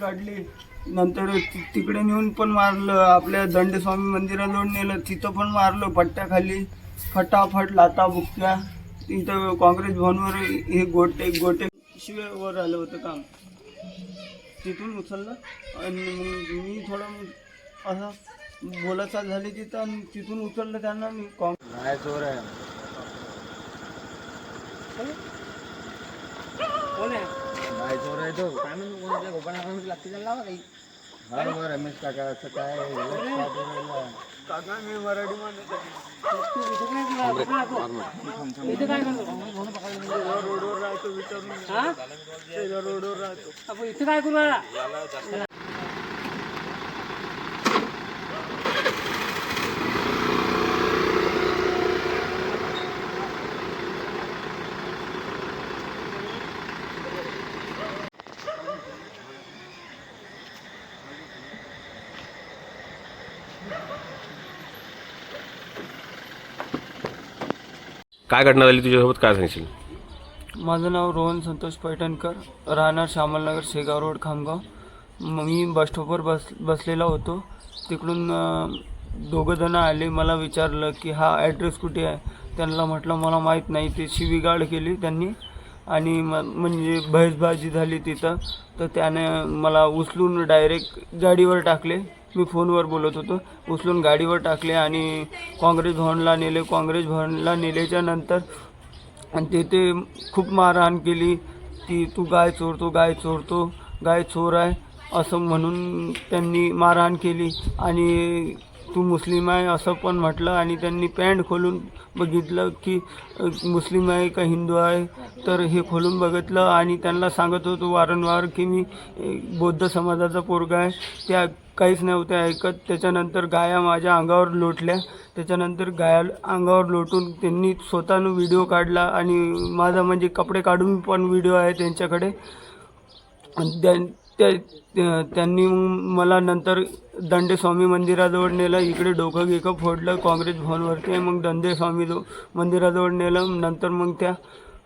काढली. नंतर तिकडे नेऊन पण मारलं. आपल्या दंडस्वामी मंदिराजवळ नेलं. तिथं पण मारलं. पट्ट्याखाली फटाफट लाता बुक्क्या. तिथं काँग्रेस भवनवर हे गोटे गोटे शिवेवर आलं होतं काम. तिथून उचललं. आणि मग मी थोडं असं बोलाचाल झाली तिथं आणि तिथून उचललं त्यांना मी काँग्रेस चोर आहे. काय चोर आहे तो. काय म्हणतो? कोणाच्या गोपाळा लागते त्याला काही. बरोबर रमेश काका असं काय? काका मी मराठीमध्ये रोडवर राहतो विचारून. शेजार रोडवर राहतो. इथे काय करू काय घटना झाली तुझ्यासोबत? काय सांगशील? माझं नाव रोहन संतोष पैठणकर राहणार श्यामलनगर शेगाव रोड खामगाव. मी बस स्टॉपवर बस बसलेला होतो. तिकडून दोघंजणं दोघं आले मला विचारलं की हा ॲड्रेस कुठे आहे? त्यांना म्हटलं मला माहीत नाही. ते शिवीगाळ केली त्यांनी. आणि म म्हणजे बहसबाजी झाली तिथं. तर त्याने मला उचलून डायरेक्ट गाडीवर टाकले. मी फोनवर बोलत होतो. उचलून गाडीवर टाकले आणि काँग्रेस भवनला नेले. काँग्रेस भवनला नेल्याच्या नंतर आणि तिथे खूप मारहाण केली की तू गाय चोरतो गाय चोरतो गाय चोर आहे असं म्हणून त्यांनी मारहाण केली. आणि तू मुस्लिम आहे असं पण म्हटलं आणि त्यांनी पॅन्ट खोलून बघितलं की मुस्लिम आहे का हिंदू आहे? तर हे खोलून बघितलं आणि त्यांना सांगत होतो वारंवार की मी बौद्ध समाजाचा पोरगा आहे. त्या काहीच नव्हत्या ऐकत. त्याच्यानंतर गाया माझ्या अंगावर लोटल्या. त्याच्यानंतर गाया अंगावर लोटून त्यांनी स्वतःनं व्हिडिओ काढला आणि माझा म्हणजे कपडे काढून पण व्हिडिओ आहे त्यांच्याकडे. आणि त्या- त्यांनी मला नंतर दंडेस्वामी मंदिराजवळ नेलं. इकडे डोकं गिकं फोडलं काँग्रेस भवनवरती मग दंडेस्वामी जो मंदिराजवळ नेलं. नंतर मग त्या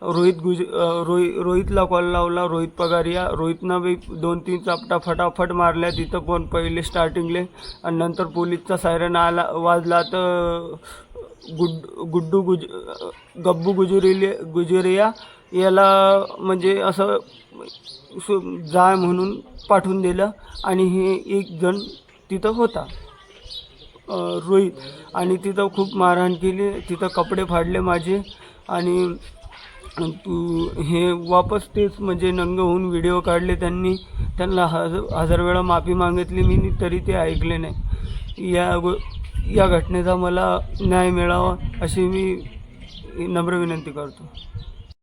रोहित गुज रोहित रोहि रोहितला कॉल लावला. रोहित पगारिया रोहितनं बी दोन तीन चापटा फटाफट मारल्या. तिथं पण पहिले स्टार्टिंगले आणि नंतर पोलीसचा सायरन आला वाजला. तर गुड गुड्डू गुज गब्बू गुजुरिले गुजुरिया याला म्हणजे असं सु- जाय म्हणून पाठवून दिलं आणि हे एक जण तिथं होता. रोहित. आणि तिथं खूप मारहाण केली तिथं कपडे फाडले माझे आणि तू हे वापस तेच म्हणजे नंग होऊन व्हिडिओ काढले त्यांनी. त्यांना हज हजार वेळा माफी मागितली मी तरी ते ऐकले नाही. या गो या घटनेचा मला न्याय मिळावा अशी मी नम्र विनंती करतो.